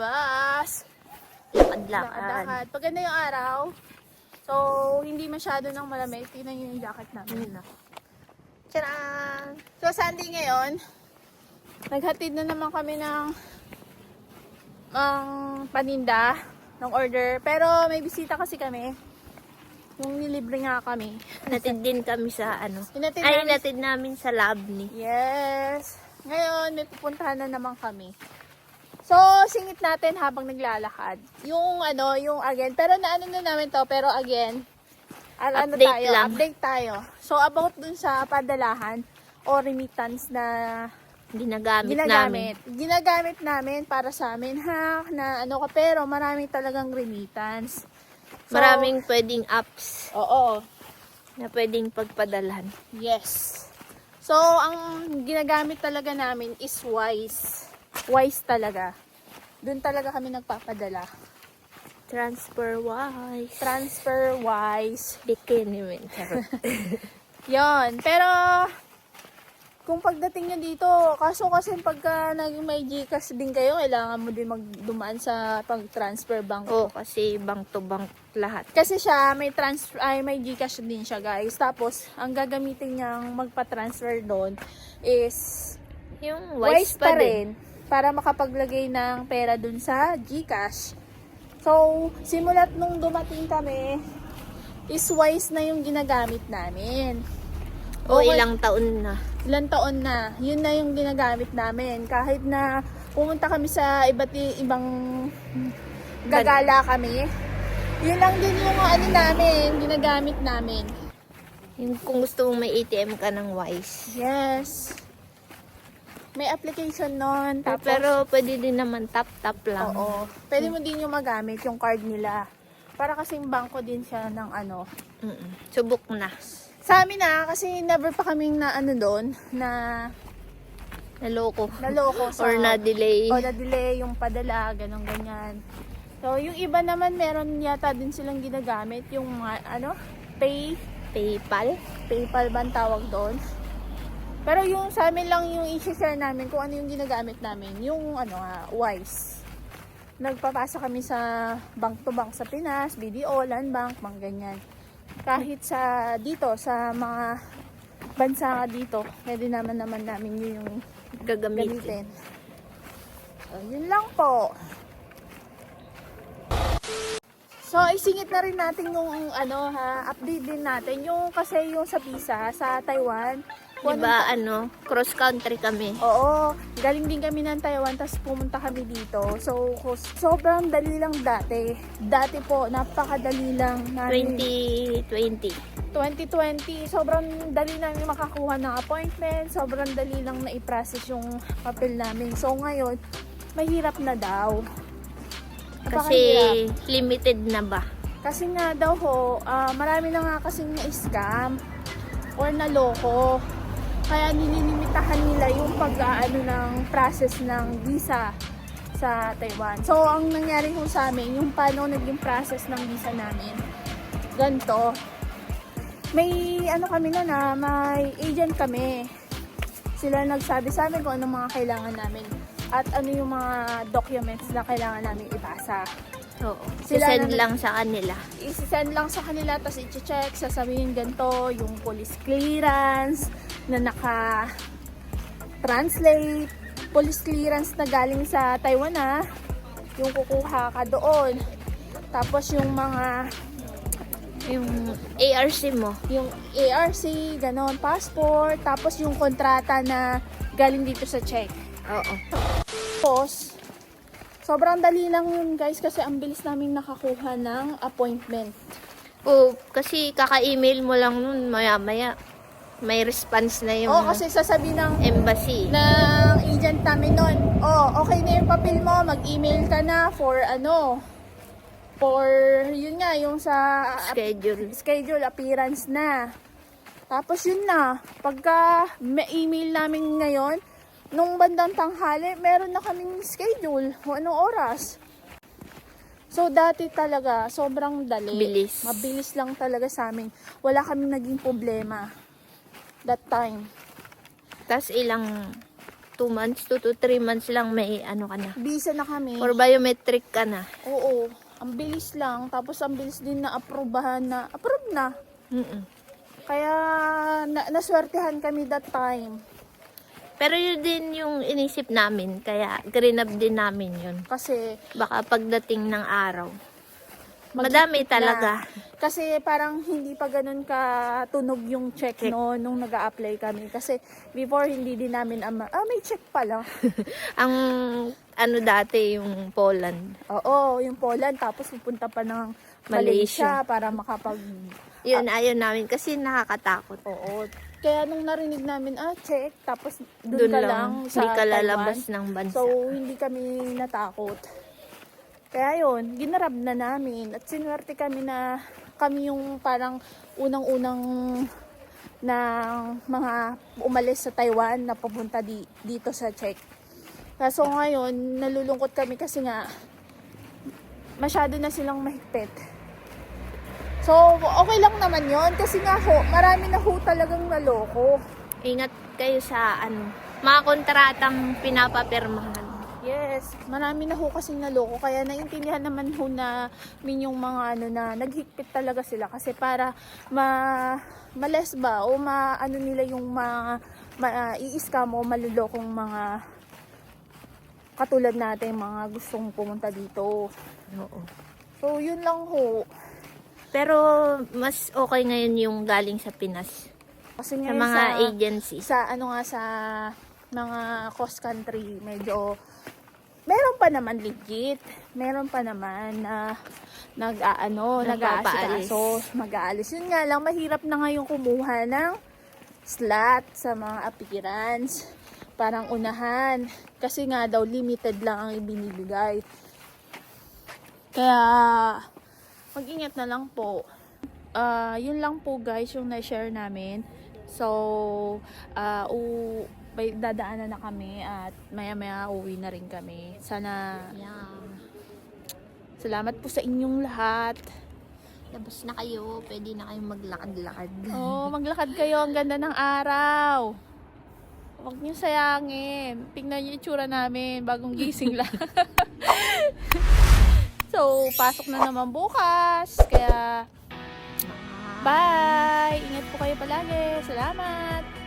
labas. Lakad-lakad. Pag ganda yung araw, so hindi masyado ng malamig. Tingnan nyo yung jacket namin. Tcharan! So Sunday ngayon, naghatid na naman kami ng ang paninda ng order. Pero may bisita kasi kami. Yung nilibre nga kami. Natid din kami sa ano. Hinatid Ay, namin- namin sa lab ni. Yes. Ngayon, may pupuntahan na naman kami. So, singit natin habang naglalakad. Yung ano, yung again. Pero naano na namin to, pero again, ano, ano Update tayo, lang. update tayo. So, about dun sa padalahan o remittance na Ginagamit, namin. ginagamit. Ginagamit namin para sa amin, ha? Na ano ka, pero marami talagang remittance. So, Maraming pwedeng apps Oo. na pwedeng pagpadalhan. Yes. So, ang ginagamit talaga namin is Wise. Wise talaga. Doon talaga kami nagpapadala. Transfer-wise. Transfer Wise. Bikini men. Yon. Pero, kung pagdating nyo dito, kaso kasi pagka naging may Gcash din kayo, kailangan mo din magdumaan sa pag-transfer bank. Oo, kasi bank to bank lahat. Kasi siya, may transfer, ay may Gcash din siya guys. Tapos, ang gagamitin niyang magpa-transfer doon is Yung wise, wise, pa pa din. rin para makapaglagay ng pera dun sa GCash. So, simulat nung dumating kami, is wise na yung ginagamit namin. O Okay. ilang taon na. Ilang taon na, yun na yung ginagamit namin. Kahit na pumunta kami sa iba't ibang gagala kami, yun lang din yung ano namin, ginagamit namin. Yung kung gusto mong may ATM ka ng wise. Yes. May application nun. Tapos, Pero pwede din naman tap-tap lang. Oo. Pwede mo din yung magamit yung card nila. Para kasing bangko din siya ng ano. Mm-mm. Subok na. Sa amin na, kasi never pa kaming na ano doon, na Naloko. naloko sa... Or na-delay. O na-delay yung padala, ganun ganyan. So, yung iba naman, meron yata din silang ginagamit, yung mga, ano, pay, PayPal. PayPal ba ang tawag doon? Pero yung sa amin lang yung i-share namin kung ano yung ginagamit namin, yung ano nga, Wise. Nagpapasa kami sa bank to bank sa Pinas, BDO, Land Bank, mga ganyan. Kahit sa dito, sa mga bansa dito, pwede naman naman namin yun yung Gagamitin. gamitin. So, yun lang po. So, isingit na rin natin yung ano ha, update din natin yung kasi yung sa visa sa Taiwan. Diba, ano, cross country kami. Oo, galing din kami ng Taiwan tapos pumunta kami dito. So, sobrang dali lang dati. Dati po, napakadali lang namin. 2020. 2020, sobrang dali namin makakuha ng appointment. Sobrang dali lang na i-process yung papel namin. So, ngayon, mahirap na daw. Kasi limited na ba? Kasi nga daw ho, ah, marami na nga kasing na-scam or naloko. Kaya nililimitahan nila yung pag-aano ng process ng visa sa Taiwan. So, ang nangyari ho sa amin, yung paano naging process ng visa namin, ganito. May ano kami na na, may agent kami. Sila nagsabi sa amin kung anong mga kailangan namin at ano yung mga documents na kailangan namin ipasa Oo. Sila Send lang sa kanila. isi-send lang sa kanila tapos i-check, sasabihin ganito, yung police clearance na naka translate, police clearance na galing sa Taiwan na yung kukuha ka doon. Tapos yung mga Yung ARC mo. yung ARC, ganon, passport, tapos yung kontrata na galing dito sa check. Oo. Tapos, sobrang dali lang yun guys kasi ang bilis namin nakakuha ng appointment. Oo, kasi kaka-email mo lang nun, maya-maya. May response na yung Oo, kasi sasabihin ng embassy. ng agent namin nun, oh, okay na yung papel mo, mag-email ka na for ano, for, yun nga, yung sa Schedule. schedule, appearance na. Tapos yun na, pagka may email namin ngayon, nung bandang tanghali, meron na kaming schedule, kung anong oras. So, dati talaga, sobrang dali. Bilis. Mabilis lang talaga sa amin. Wala kaming naging problema that time. Tapos ilang 2 months, 2 to 3 months lang may ano ka na. Visa na kami. For biometric ka na. Oo. Ang bilis lang. Tapos ang bilis din na approbahan na. Approve na. Mm-mm. Kaya na, naswertehan kami that time. Pero yun din yung inisip namin, kaya green up din namin yun. Kasi Baka pagdating ng araw. Madami na. talaga. Kasi parang hindi pa ganun ka tunog yung check, Check. no nung nag apply kami. Kasi before hindi din namin ama, ah may check pala. Ang ano dati yung Poland. Oo, yung Poland tapos pupunta pa ng Malaysia. Malaysia, para makapag Yun, ayaw namin kasi nakakatakot. Oo. Kaya nung narinig namin, ah, check, tapos doon Doon ka lang, lang, sa hindi ka Taiwan. lalabas ng bansa. So, hindi kami natakot. Kaya yun, ginarab na namin. At sinuwerte kami na kami yung parang unang-unang na mga umalis sa Taiwan na pupunta di, dito sa Czech. Kaso ngayon, nalulungkot kami kasi nga masyado na silang mahigpit. So, okay lang naman yon kasi nga ho, marami na ho talagang naloko. Ingat kayo sa ano, mga kontratang pinapapirmahan. Yes, marami na ho kasing naloko kaya naintindihan naman ho na min yung mga ano na naghigpit talaga sila kasi para ma males ba o ma ano nila yung ma, ma i-scam o malulokong mga katulad natin mga gustong pumunta dito. Oo. So yun lang ho. Pero mas okay ngayon yung galing sa Pinas. Kasi Sa mga sa, agency. sa ano nga sa mga coast country medyo meron pa naman legit meron pa naman na nag-aano nag-aasikaso mag-aalis. Yun nga lang mahirap na ngayon kumuha ng slot sa mga appearance parang unahan. Kasi nga daw limited lang ang ibinibigay. Kaya mag-ingat na lang po. Ah, yun lang po guys yung na-share namin. So, ah u may dadaanan na kami at maya-maya uwi na rin kami. Sana Yeah. salamat po sa inyong lahat. Labas na kayo, pwede na kayong maglakad-lakad. Oh, maglakad kayo. Ang ganda ng araw. Huwag niyo sayangin. Tingnan niyo itsura namin. Bagong gising lang. so, pasok na naman bukas. Kaya, bye! Ingat po kayo palagi. Salamat!